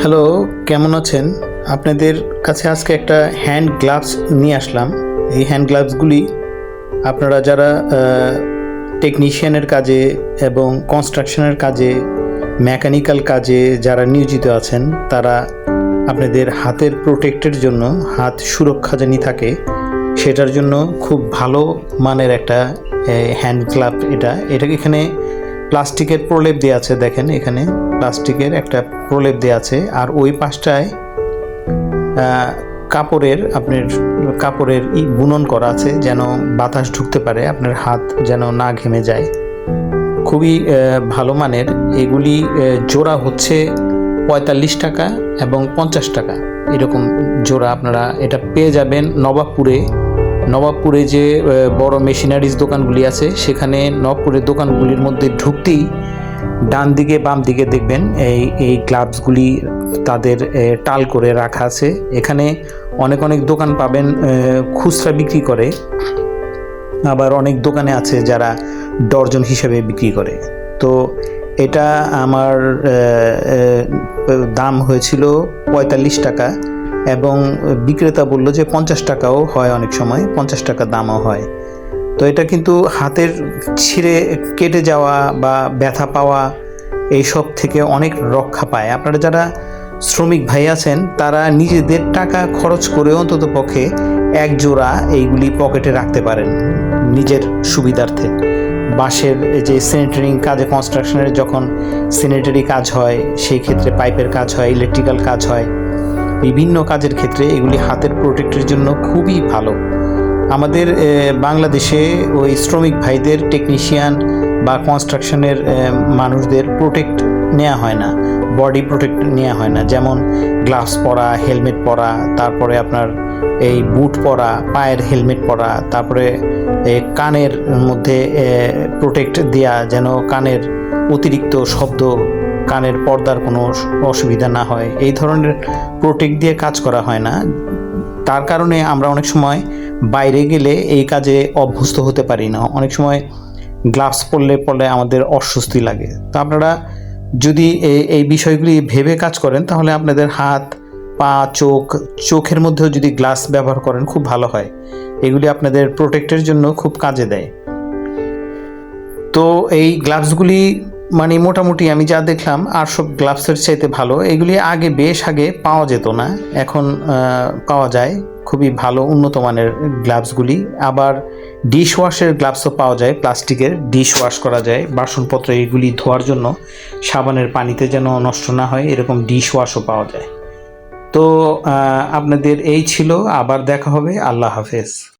Hello কেমন আছেন? আপনাদের কাছে আজকে একটা হ্যান্ড গ্লাভস নিয়ে আসলাম। এই হ্যান্ড গ্লাভসগুলি আপনারা যারা টেকনিশিয়ানের কাজে এবং কনস্ট্রাকশনের কাজে মেকানিক্যাল কাজে যারা নিয়োজিত আছেন, তারা আপনাদের হাতের প্রোটেক্টের জন্য হাত সুরক্ষা জানি থাকে, সেটার জন্য খুব ভালো মানের একটা হ্যান্ড গ্লাভ এটা। এটাকে এখানে প্লাস্টিকের প্রলেপ দেওয়া আছে, দেখেন এখানে। প্লাস্টিকের একটা প্রলেপ দেওয়া আছে, আর ওই পাশটায় কাপড়ের আপনার কাপড়ের ই বুনন করা আছে যেন বাতাস ঢুকতে পারে, আপনার হাত যেন না ঘেমে যায়। খুবই ভালো মানের। এগুলি জোড়া হচ্ছে পঁয়তাল্লিশ টাকা এবং পঞ্চাশ টাকা। এরকম জোড়া আপনারা এটা পেয়ে যাবেন নবাবপুরে। নবাবপুরে যে বড় মেশিনারিজ দোকানগুলি আছে, সেখানে নবাবপুরের দোকানগুলির মধ্যে ঢুকতেই ডান দিকে, বাম দিকে দেখবেন এই এই গ্লাভসগুলি তাদের টাল করে রাখা আছে। এখানে অনেক অনেক দোকান পাবেন খুচরা বিক্রি করে। আবার অনেক দোকানে আছে যারা ডর্জন হিসেবে বিক্রি করে। তো এটা আমার দাম হয়েছিল পঁয়তাল্লিশ টাকা এবং বিক্রেতা বলল যে পঞ্চাশ টাকাও হয় অনেক সময়, পঞ্চাশ টাকা দামও হয়। তো এটা কিন্তু হাতের ছিঁড়ে কেটে যাওয়া বা ব্যথা পাওয়া এইসব থেকে অনেক রক্ষা পায়। আপনারা যারা শ্রমিক ভাই আছেন, তারা নিজেদের টাকা খরচ করে অন্তত পক্ষে এক জোড়া এইগুলি পকেটে রাখতে পারেন নিজের সুবিধার্থে। বাঁশের যে স্যানিটারিং কাজে, কনস্ট্রাকশনের যখন স্যানিটারি কাজ হয়, সেই ক্ষেত্রে পাইপের কাজ হয়, ইলেকট্রিক্যাল কাজ হয়। বিভিন্ন কাজের ক্ষেত্রে এগুলি হাতের প্রোটেক্টের জন্য খুবই ভালো। আমাদের বাংলাদেশে ওই শ্রমিক ভাইদের টেকনিশিয়ান বা কনস্ট্রাকশনের মানুষদের প্রোটেক্ট নেওয়া হয় না। বডি প্রোটেক্ট নেওয়া হয় না। যেমন গ্লাভস পরা হেলমেট পরা, তারপরে আপনার এই বুট পরা, পায়ের হেলমেট পরা, তারপরে কানের মধ্যে প্রোটেক্ট দেওয়া যেন কানের অতিরিক্ত শব্দ কানের পর্দার কোনো অসুবিধা না হয়। এই ধরনের প্রোটেক্ট দিয়ে কাজ করা হয় না। তার কারণে আমরা অনেক সময় বাইরে গেলে এই কাজে অভ্যস্ত হতে পারি না। অনেক সময় গ্লাভস পরলে পরলে আমাদের অস্বস্তি লাগে। তো আপনারা যদি এই বিষয়গুলি ভেবে কাজ করেন, তাহলে আপনাদের হাত, পা, চোখ, চোখের মধ্যেও যদি গ্লাস ব্যবহার করেন, খুব ভালো হয়। এগুলি আপনাদের প্রোটেক্টের জন্য খুব কাজে দেয়। তো এই গ্লাভসগুলি মানে মোটামুটি আমি যা দেখলাম, আর সব গ্লাভসের চাইতে ভালো। এগুলি আগে বেশ আগে পাওয়া যেত না। এখন পাওয়া যায়। খুবই ভালো উন্নত মানের গ্লাভসগুলি। আবার ডিশ ওয়াশের গ্লাভসও পাওয়া যায়, প্লাস্টিকের ডিশ ওয়াশ করা যায়, বাসনপত্র এগুলি ধোয়ার জন্য সাবানের পানিতে যেন নষ্ট না হয়, এরকম ডিশ ওয়াশও পাওয়া যায়। তো আপনাদের এই ছিল, আবার দেখা হবে, আল্লাহ হাফেজ।